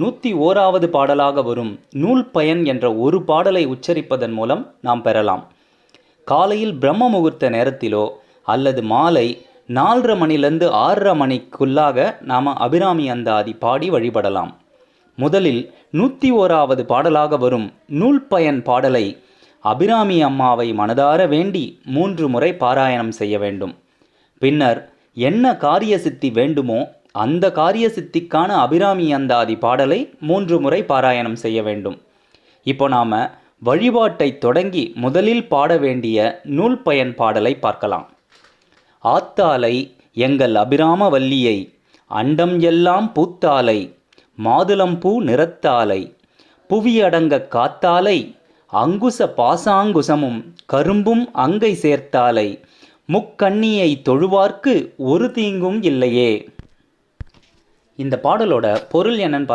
நூற்றி ஓராவது பாடலாக வரும் நூல் பயன் என்ற ஒரு பாடலை உச்சரிப்பதன் மூலம் நாம் பெறலாம். காலையில் பிரம்ம முகூர்த்த நேரத்திலோ அல்லது மாலை நாலரை மணிலேருந்து ஆறரை மணிக்குள்ளாக நாம் அபிராமி அந்தாதி பாடி வழிபடலாம். முதலில் நூற்றி ஓராவது பாடலாக வரும் நூல் பயன் பாடலை அபிராமி அம்மாவை மனதார வேண்டி மூன்று முறை பாராயணம் செய்ய வேண்டும். பின்னர் என்ன காரிய சித்தி வேண்டுமோ அந்த காரிய சித்திக்கான அபிராமி அந்தாதி பாடலை மூன்று முறை பாராயணம் செய்ய வேண்டும். இப்போ நாம் வழிபாட்டை தொடங்கி முதலில் பாட வேண்டிய நூல் பயன் பாடலை பார்க்கலாம். ஆத்தாலை எங்கள் அபிராம வல்லியை அண்டம் எல்லாம் பூத்தாலை மாதுளம்பூ நிறத்தாலை புவியடங்க காத்தாலை அங்குச பாசாங்குசமும் கரும்பும் அங்கை சேர்த்தாலை முக்கண்ணியை தொழுவார்க்கு ஒரு தீங்கும் இல்லையே. இந்த பாடலோட பொருள் என்னன்னு